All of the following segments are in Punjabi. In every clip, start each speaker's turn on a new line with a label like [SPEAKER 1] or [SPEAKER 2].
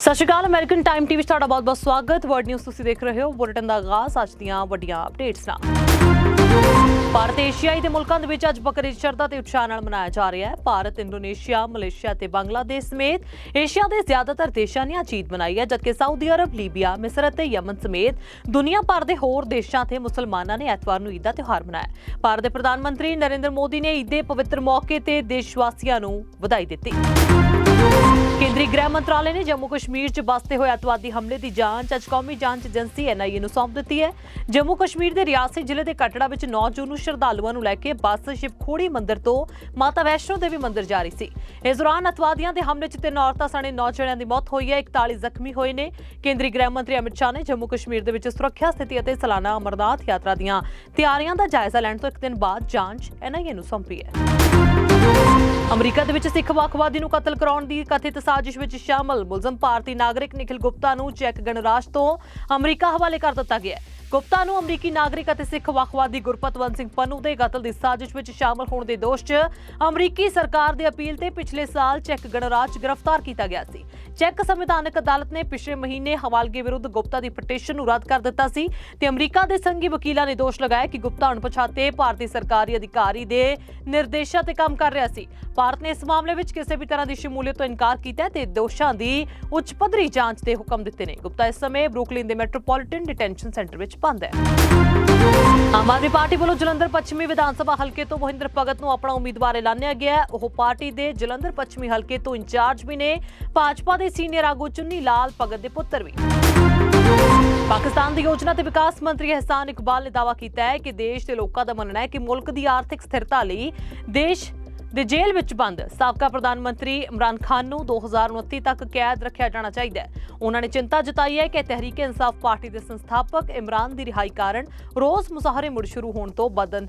[SPEAKER 1] Sat Shri Akal American time TV 'ਚ ਤੁਹਾਡਾ ਬਹੁਤ-ਬਹੁਤ ਸਵਾਗਤ। ਵਰਡ ਨਿਊਜ਼ ਤੁਸੀਂ ਦੇਖ ਰਹੇ ਹੋ ਬੁਲੇਟਿਨ ਦਾ ਆਗਾਜ਼। ਅੱਜ ਦੀਆਂ ਵੱਡੀਆਂ ਅਪਡੇਟਸ ਨਾਲ। ਭਾਰਤ ਏਸ਼ੀਆਈ ਦੇ ਮੁਲਕਾਂ ਦੇ ਵਿੱਚ ਅੱਜ ਬਕਰੀਦ ਸ਼ਰਧਾ ਤੇ ਉਤਸ਼ਾਹ ਨਾਲ ਮਨਾਇਆ ਜਾ ਰਿਹਾ ਹੈ। ਭਾਰਤ, ਇੰਡੋਨੇਸ਼ੀਆ, ਮਲੇਸ਼ੀਆ ਤੇ ਬੰਗਲਾਦੇਸ਼ ਸਮੇਤ ਏਸ਼ੀਆ ਦੇ ਜ਼ਿਆਦਾਤਰ ਦੇਸ਼ਾਂ ਨੇ ਅੱਜ ਈਦ ਮਨਾਈ ਹੈ, ਜਦਕਿ ਸਾਊਦੀ ਅਰਬ, ਲੀਬੀਆ, ਮਿਸਰ ਅਤੇ ਯਮਨ ਸਮੇਤ ਦੁਨੀਆ ਭਰ ਦੇ ਹੋਰ ਦੇਸ਼ਾਂ ਤੇ ਮੁਸਲਮਾਨਾਂ ਨੇ ਐਤਵਾਰ ਨੂੰ ਈਦ ਦਾ ਤਿਉਹਾਰ ਮਨਾਇਆ ਭਾਰਤ ਦੇ ਪ੍ਰਧਾਨ ਮੰਤਰੀ ਨਰਿੰਦਰ ਮੋਦੀ ਨੇ ਈਦ ਦੇ ਪਵਿੱਤਰ ਮੌਕੇ ਤੇ ਦੇਸ਼ ਵਾਸੀਆਂ ਨੂੰ ਵਧਾਈ ਦਿੱਤੀ। ਕੇਂਦਰੀ ਗ੍ਰਹਿ ਮੰਤਰਾਲੇ ਨੇ ਜੰਮੂ ਕਸ਼ਮੀਰ 'ਚ ਬਸਤੇ ਹੋਏ ਅਤਵਾਦੀ ਹਮਲੇ ਦੀ ਜਾਂਚ ਅੱਜ ਕੌਮੀ ਜਾਂਚ ਏਜੰਸੀ ਐਨਆਈਏ ਨੂੰ ਸੌਂਪ ਦਿੱਤੀ ਹੈ। ਜੰਮੂ ਕਸ਼ਮੀਰ ਦੇ ਰਿਆਸੀ ਜ਼ਿਲ੍ਹੇ ਦੇ ਕਟੜਾ ਵਿੱਚ 9 ਜੂਨ ਨੂੰ ਸ਼ਰਧਾਲੂਆਂ ਨੂੰ ਲੈ ਕੇ ਬੱਸ ਸ਼ਿਵਖੋੜੀ ਮੰਦਿਰ ਤੋਂ ਮਾਤਾ ਵੈਸ਼ਨੋ ਦੇਵੀ ਮੰਦਿਰ ਜਾ ਰਹੀ ਸੀ। ਇਸ ਦੌਰਾਨ ਅਤਵਾਦੀਆਂ ਦੇ ਹਮਲੇ 'ਚ ਤਿੰਨ ਔਰਤਾਂ ਸਣੇ 9 ਜਣਿਆਂ ਦੀ ਮੌਤ ਹੋਈ ਹੈ। 41 ਜ਼ਖਮੀ ਹੋਏ ਨੇ। ਕੇਂਦਰੀ ਗ੍ਰਹਿ ਮੰਤਰੀ ਅਮਿਤ ਸ਼ਾਹ ਨੇ ਜੰਮੂ ਕਸ਼ਮੀਰ ਦੇ ਵਿੱਚ ਸੁਰੱਖਿਆ ਸਥਿਤੀ ਅਤੇ ਸਾਲਾਨਾ ਅਮਰਨਾਥ ਯਾਤਰਾ ਦੀਆਂ ਤਿਆਰੀਆਂ ਦਾ ਜਾਇਜ਼ਾ ਲੈਣ ਤੋਂ ਇੱਕ ਦਿਨ ਬਾਅਦ ਜਾਂਚ ਐਨਆਈਏ ਨੂੰ ਸੌਂਪੀ ਹੈ। ਅਮਰੀਕਾ ਦੇ ਵਿੱਚ ਸਿੱਖ ਵੱਖਵਾਦੀ ਨੂੰ ਕਤਲ ਕਰਾਉਣ ਦੀ ਕਥਿਤ ਸਾਜ਼ਿਸ਼ ਵਿੱਚ ਸ਼ਾਮਲ ਮੁਲਜ਼ਮ ਭਾਰਤੀ ਨਾਗਰਿਕ ਨਿਖਿਲ ਗੁਪਤਾ ਨੂੰ ਚੈੱਕ ਗਣਰਾਜ ਤੋਂ ਅਮਰੀਕਾ ਹਵਾਲੇ ਕਰ ਦਿੱਤਾ ਗਿਆ ਹੈ। ਗੁਪਤਾ ਨੂੰ ਅਮਰੀਕੀ ਨਾਗਰਿਕ ਅਤੇ ਸਿੱਖ ਵੱਖਵਾਦੀ ਗੁਰਪਤਵੰਤ ਸਿੰਘ ਪੰਨੂ ਦੇ ਕਤਲ ਦੀ ਸਾਜ਼ਿਸ਼ ਵਿੱਚ ਸ਼ਾਮਲ ਹੋਣ ਦੇ ਦੋਸ਼ 'ਚ ਅਮਰੀਕੀ ਸਰਕਾਰ ਦੇ ਅਪੀਲ ਤੇ ਪਿਛਲੇ ਸਾਲ ਚੈੱਕ ਗਣਰਾਜ ਗ੍ਰਿਫਤਾਰ ਕੀਤਾ ਗਿਆ ਸੀ। ਚੈੱਕ ਸੰਵਿਧਾਨਕ ਅਦਾਲਤ ਨੇ ਪਿਛਲੇ ਮਹੀਨੇ ਹਵਾਲਗੇ ਵਿਰੁੱਧ ਗੁਪਤਾ ਦੀ ਪਟੀਸ਼ਨ ਨੂੰ ਰੱਦ ਕਰ ਦਿੱਤਾ ਸੀ ਤੇ ਅਮਰੀਕਾ ਦੇ ਸੰਘੀ ਵਕੀਲਾਂ ਨੇ ਦੋਸ਼ ਲਗਾਇਆ ਕਿ ਗੁਪਤਾ ਅਣਪਛਾਤੇ ਭਾਰਤੀ ਸਰਕਾਰੀ ਅਧਿਕਾਰੀ ਦੇ ਨਿਰਦੇਸ਼ਾਂ ਤੇ ਕੰਮ ਕਰ ਰਿਹਾ ਸੀ। ਭਾਰਤ ਨੇ ਇਸ ਮਾਮਲੇ ਵਿੱਚ ਕਿਸੇ ਵੀ ਤਰ੍ਹਾਂ ਦੀ ਸ਼ਮੂਲੀਅਤ ਤੋਂ ਇਨਕਾਰ ਕੀਤਾ ਤੇ ਦੋਸ਼ਾਂ ਦੀ ਉੱਚ ਪੱਧਰੀ ਜਾਂਚ ਦੇ ਹੁਕਮ ਦਿੱਤੇ ਨੇ। ਗੁਪਤਾ ਇਸ ਸਮੇਂ ਬਰੁਕਲਿਨ ਦੇ ਮੈਟਰੋਪੋਲੀਟਨ ਡਿਟੈਂਸ਼ਨ ਸੈਂਟਰ ਵਿੱਚ ਬੰਦ ਹੈ। ਆਮ ਆਦਮੀ ਪਾਰਟੀ ਵੱਲੋਂ ਜਲੰਧਰ ਪੱਛਮੀ ਵਿਧਾਨ ਸਭਾ ਹਲਕੇ ਤੋਂ ਮਹਿੰਦਰ ਭਗਤ ਨੂੰ ਆਪਣਾ ਉਮੀਦਵਾਰ ਐਲਾਨਿਆ ਗਿਆ ਹੈ। ਉਹ ਪਾਰਟੀ ਦੇ ਜਲੰਧਰ ਪੱਛਮੀ ਹਲਕੇ ਤੋਂ ਇੰਚਾਰਜ ਵੀ ਨੇ। ਭਾਜਪਾ ਦੇ ਸੀਨੀਅਰ ਆਗੂ ਚੁੰਨੀ ਲਾਲ ਭਗਤ ਦੇ ਪੁੱਤਰ ਵੀ। ਪਾਕਿਸਤਾਨ ਦੀ ਯੋਜਨਾ ਤੇ ਵਿਕਾਸ ਮੰਤਰੀ ਅਹਿਸਾਨ ਇਕਬਾਲ ਨੇ ਦਾਅਵਾ ਕੀਤਾ ਹੈ ਕਿ ਦੇਸ਼ ਦੇ ਲੋਕਾਂ ਦਾ ਮੰਨਣਾ ਹੈ ਕਿ ਮੁਲਕ ਦੀ ਆਰਥਿਕ ਸਥਿਰਤਾ ਲਈ ਦੇਸ਼ ਦੇ ਜੇਲ੍ਹ ਵਿੱਚ ਬੰਦ। ਸਾਬਕਾ ਪ੍ਰਧਾਨ ਮੰਤਰੀ ਇਮਰਾਨ ਖਾਨ ਨੂੰ 2029 ਤੱਕ ਕੈਦ ਰੱਖਿਆ ਜਾਣਾ ਚਾਹੀਦਾ ਹੈ। ਉਹਨਾਂ ਨੇ ਚਿੰਤਾ ਜਤਾਈ ਹੈ ਕਿ ਤਹਿਰੀਕ ਇਨਸਾਫ ਪਾਰਟੀ ਦੇ ਸੰਸਥਾਪਕ ਇਮਰਾਨ ਦੀ ਰਿਹਾਈ ਕਾਰਨ ਰੋਜ਼ ਮੁਜ਼ਾਹਰੇ ਮੁੜ ਸ਼ੁਰੂ ਹੋਣ ਤੋਂ ਬਦਨ।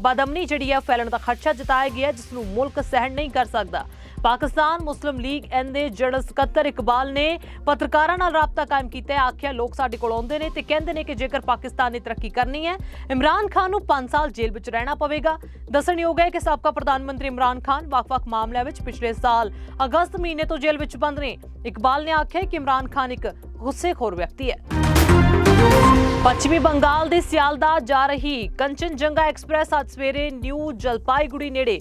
[SPEAKER 1] ਬਦਮਨੀ ਜਿਹੜੀ ਹੈ ਫੈਲਣ ਦਾ ਖਰਚਾ ਜਤਾਇਆ ਗਿਆ ਹੈ, ਜਿਸ ਨੂੰ ਮੁਲਕ ਸਹਿਣ ਨਹੀਂ ਕਰ ਸਕਦਾ। ਪਾਕਿਸਤਾਨ ਮੁਸਲਿਮ ਲੀਗ ਐਨ ਦੇ ਜਨਰਲ ਸਕੱਤਰ ਇਕਬਾਲ ਨੇ ਪੱਤਰਕਾਰਾਂ ਨਾਲ ਰਾਬਤਾ ਕਾਇਮ ਕੀਤਾ ਹੈ ਆਖਿਆ ਲੋਕ ਸਾਡੇ ਕੋਲ ਆਉਂਦੇ ਨੇ ਤੇ ਕਹਿੰਦੇ ਨੇ ਕਿ ਜੇਕਰ ਪਾਕਿਸਤਾਨ ਨੇ ਤਰੱਕੀ ਕਰਨੀ ਹੈ ਇਮਰਾਨ ਖਾਨ ਨੂੰ 5 ਸਾਲ ਜੇਲ੍ਹ ਵਿੱਚ ਰਹਿਣਾ ਪਵੇਗਾ। ਦੱਸਣਯੋਗ ਹੈ ਕਿ ਸਾਬਕਾ ਪ੍ਰਧਾਨ ਮੰਤਰੀ ਇਮਰਾਨ ਖਾਨ ਵੱਖ-ਵੱਖ ਮਾਮਲਿਆਂ ਵਿੱਚ ਪਿਛਲੇ ਸਾਲ ਅਗਸਤ ਮਹੀਨੇ ਤੋਂ ਜੇਲ੍ਹ ਵਿੱਚ ਬੰਦ ਨੇ। ਇਕਬਾਲ ਨੇ ਆਖਿਆ ਕਿ ਇਮਰਾਨ ਖਾਨ ਇੱਕ ਗੁੱਸੇਖੋਰ ਵਿਅਕਤੀ ਹੈ। ਪੱਛਮੀ ਬੰਗਾਲ ਦੇ ਸਿਆਲਦਾ ਜਾ ਰਹੀ ਕੰਚਨਜੰਗਾ ਐਕਸਪ੍ਰੈਸ ਅੱਜ ਸਵੇਰੇ ਨਿਊ ਜਲਪਾਈਗੁੜੀ ਨੇੜੇ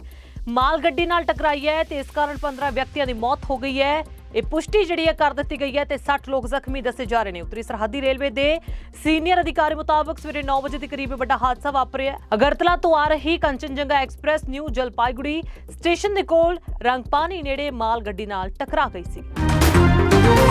[SPEAKER 1] ਮਾਲ ਗੱਡੀ ਨਾਲ ਟਕਰਾਈ ਹੈ ਤੇ ਇਸ ਕਾਰਨ 15 ਵਿਅਕਤੀਆਂ ਦੀ ਮੌਤ ਹੋ ਗਈ ਹੈ। ਇਹ ਪੁਸ਼ਟੀ ਜਿਹੜੀ ਹੈ ਕਰ ਦਿੱਤੀ ਗਈ ਹੈ ਤੇ 60 ਲੋਕ ਜ਼ਖਮੀ ਦੱਸੇ ਜਾ ਰਹੇ ਨੇ। ਉੱਤਰੀ ਸਰਹੱਦੀ ਰੇਲਵੇ ਦੇ ਸੀਨੀਅਰ ਅਧਿਕਾਰੀ ਮੁਤਾਬਕ ਸਵੇਰੇ 9 ਵਜੇ ਦੇ ਕਰੀਬ ਵੱਡਾ ਹਾਦਸਾ ਵਾਪਰਿਆ। ਅਗਰਤਲਾ ਤੋਂ ਆ ਰਹੀ Kanchenjunga express new Jalpaiguri station ਦੇ ਕੋਲ ਰੰਗਪਾਨੀ ਨੇੜੇ ਮਾਲ ਗੱਡੀ ਨਾਲ ਟਕਰਾ ਗਈ ਸੀ।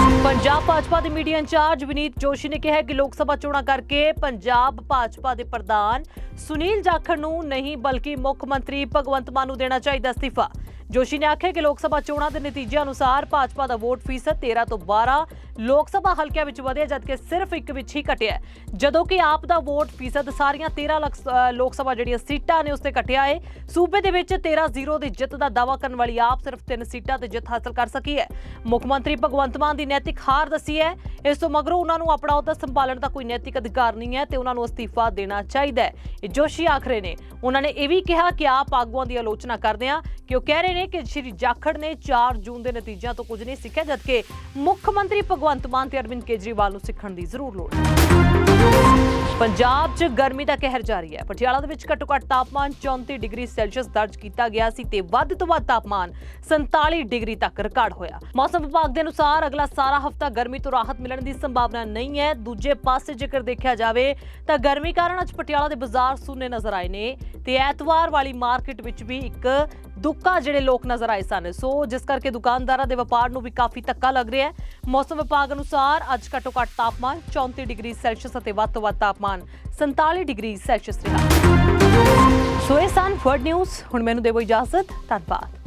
[SPEAKER 1] ਪੰਜਾਬ ਭਾਜਪਾ ਦੇ ਮੀਡੀਆ ਇੰਚਾਰਜ ਵਿਨੀਤ ਜੋਸ਼ੀ ਨੇ ਕਿਹਾ ਕਿ ਲੋਕ ਸਭਾ ਚੋਣਾਂ ਕਰਕੇ ਪੰਜਾਬ ਭਾਜਪਾ ਦੇ ਪ੍ਰਧਾਨ ਸੁਨੀਲ ਜਾਖੜ ਨੂੰ ਨਹੀਂ, ਬਲਕਿ ਮੁੱਖ ਮੰਤਰੀ ਭਗਵੰਤ ਮਾਨ ਨੂੰ ਦੇਣਾ ਚਾਹੀਦਾ ਅਸਤੀਫਾ। ਜੋਸ਼ੀ ਨੇ ਆਖਿਆ ਕਿ ਲੋਕ ਸਭਾ ਚੋਣਾਂ ਦੇ ਨਤੀਜੇ ਅਨੁਸਾਰ ਭਾਜਪਾ ਦਾ ਵੋਟ ਫੀਸਦ 13 ਤੋਂ 12 ਲੋਕ ਸਭਾ ਹਲਕਿਆਂ ਵਿੱਚ ਵਧਿਆ ਜਦਕਿ ਸਿਰਫ ਇੱਕ ਵਿੱਚ ਹੀ ਘਟਿਆ ਜਦੋਂ ਕਿ ਆਪ ਦਾ ਵੋਟ ਫੀਸਦ ਸਾਰੀਆਂ 13 ਲੱਖ ਲੋਕ ਸਭਾ ਜਿਹੜੀਆਂ ਸੀਟਾਂ ਨੇ ਉਸ ਤੇ ਘਟਿਆ ਹੈ। ਸੂਬੇ ਦੇ ਵਿੱਚ 13-0 ਦੀ ਜਿੱਤ ਦਾ ਦਾਅਵਾ ਕਰਨ ਵਾਲੀ ਆਪ ਸਿਰਫ 3 ਸੀਟਾਂ ਤੇ ਜਿੱਤ ਹਾਸਲ ਕਰ ਸਕੀ ਹੈ। ਮੁੱਖ ਮੰਤਰੀ ਭਗਵੰਤ ਮਾਨ ਦੀ ਨੈਤਿਕ ਹਾਰ ਦੱਸੀ ਹੈ। ਇਸ ਤੋਂ ਮਗਰੋਂ ਉਹਨਾਂ ਨੂੰ ਆਪਣਾ ਅਹੁਦਾ ਸੰਭਾਲਣ ਦਾ ਕੋਈ ਨੈਤਿਕ ਅਧਿਕਾਰ ਨਹੀਂ ਹੈ ਤੇ ਉਹਨਾਂ ਨੂੰ ਅਸਤੀਫਾ ਦੇਣਾ ਚਾਹੀਦਾ ਹੈ। ਇਹ ਜੋਸ਼ੀ ਆਖਰੇ ਨੇ। ਉਹਨਾਂ ਨੇ ਇਹ ਵੀ ਕਿਹਾ ਕਿ ਆਪ ਆਗੂਆਂ ਦੀ ਆਲੋਚਨਾ ਕਰਦੇ ਆ ਕਿ ਉਹ ਕਹਿ ਰਹੇ ਨੇ ਕਿ ਸ਼੍ਰੀ ਜਾਖੜ ਨੇ 4 ਜੂਨ ਦੇ ਨਤੀਜਿਆਂ ਤੋਂ ਕੁਝ ਨਹੀਂ ਸਿੱਖਿਆ, ਜਦਕਿ ਮੁੱਖ ਮੰਤਰੀ ਭਗਵੰਤ ਮਾਨ ਤੇ ਅਰਵਿੰਦ ਕੇਜਰੀਵਾਲ ਨੂੰ ਸਿੱਖਣ ਦੀ ਜ਼ਰੂਰ ਲੋੜ ਹੈ। ਪੰਜਾਬ 'ਚ ਗਰਮੀ ਦਾ ਕਹਿਰ ਜਾਰੀ ਹੈ। ਪਟਿਆਲਾ ਦੇ ਵਿੱਚ ਘੱਟੋ-ਘੱਟ ਤਾਪਮਾਨ 34 ਡਿਗਰੀ ਸੈਲਸੀਅਸ ਦਰਜ ਕੀਤਾ ਗਿਆ ਸੀ ਤੇ ਵੱਧ ਤੋਂ ਵੱਧ ਤਾਪਮਾਨ 47 ਡਿਗਰੀ ਤੱਕ ਰਿਕਾਰਡ ਹੋਇਆ। ਮੌਸਮ ਵਿਭਾਗ ਦੇ ਅਨੁਸਾਰ ਅਗਲਾ ਸਾਰਾ ਹਫਤਾ ਗਰਮੀ ਤੋਂ ਰਾਹਤ ਮਿਲਣ ਦੀ ਸੰਭਾਵਨਾ ਨਹੀਂ ਹੈ। ਦੂਜੇ ਪਾਸੇ ਜੇਕਰ ਦੇਖਿਆ ਜਾਵੇ ਤਾਂ ਗਰਮੀ ਕਾਰਨ ਅੱਜ ਪਟਿਆਲਾ ਦੇ ਬਾਜ਼ਾਰ ਸੁੰਨੇ ਨਜ਼ਰ ਆਏ ਨੇ ਤੇ ਐਤਵਾਰ ਵਾਲੀ ਮਾਰਕੀਟ ਵਿੱਚ ਵੀ ਇੱਕ ਦੁੱਕਾ ਜਿਹੜੇ ਲੋਕ ਨਜ਼ਰ ਆਏ ਸਨ। ਸੋ ਜਿਸ ਕਰਕੇ ਦੁਕਾਨਦਾਰਾਂ ਦੇ ਵਪਾਰ ਨੂੰ ਵੀ ਕਾਫੀ ਧੱਕਾ ਲੱਗ ਰਿਹਾ ਹੈ। ਮੌਸਮ ਵਿਭਾਗ ਅਨੁਸਾਰ ਅੱਜ ਘੱਟੋ ਘੱਟ ਤਾਪਮਾਨ 34 ਡਿਗਰੀ ਸੈਲਸੀਅਸ ਅਤੇ ਵੱਧ ਤੋਂ ਵੱਧ ਤਾਪਮਾਨ ਤਾਪਮਾਨ 47 ਡਿਗਰੀ ਸੈਲਸੀਅਸ ਰਿਹਾ। ਸੋ ਇਹ ਸਨ ਫਰਡ ਨਿਊਜ਼ ਹੁਣ ਮੈਨੂੰ ਦੇਵੋ ਇਜਾਜ਼ਤ। ਧੰਨਵਾਦ।